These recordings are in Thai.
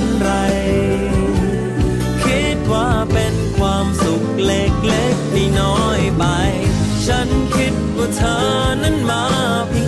นไร คิดว่าเป็นความสุขเล็กๆที่น้อยไป ฉันคิดว่าเธอนั้นมาเพียง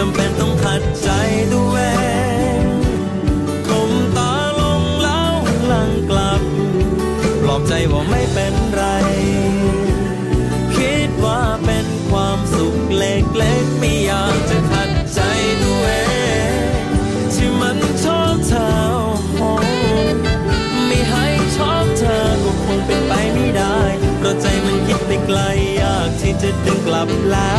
จำเป็นต้องขัดใจตัวเองคมตาลงแล้วลังกลับ ปลอบใจว่าไม่เป็นไร คิดว่าเป็นความสุขเล็กๆไม่อยากจะขัดใจตัวเองที่มันชอบเธอโอ้ไม่ให้ชอบเธอก็คงเป็นไปไม่ได้เพราะใจมันคิดไปไกลอยากที่จะดึงกลับแล้ว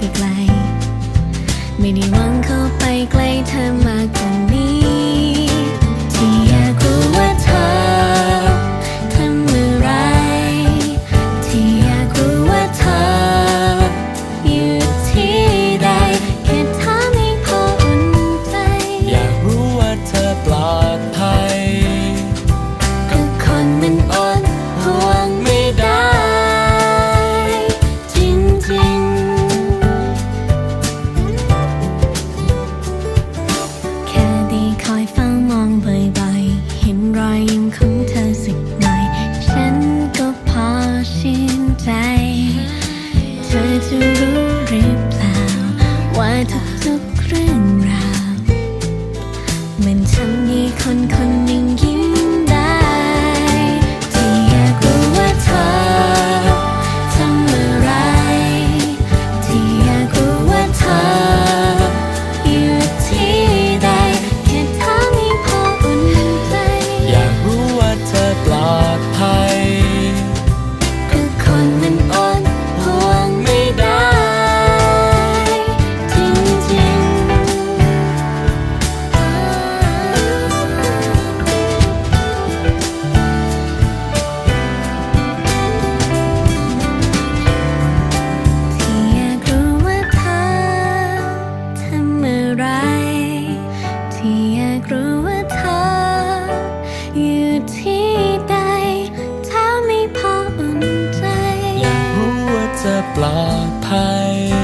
ไปไกล ไม่ได้ ยิ้มหน่ฉันก็พอชื่นใจ เธอจะรู้หรือเปล่า ว่าทุกเรื่องราว มันทำให้คนคน รู้ว่าเธออยู่ที่ใดถ้าไม่พออุ่นใจอยากรู้ว่าจะปลอดภัย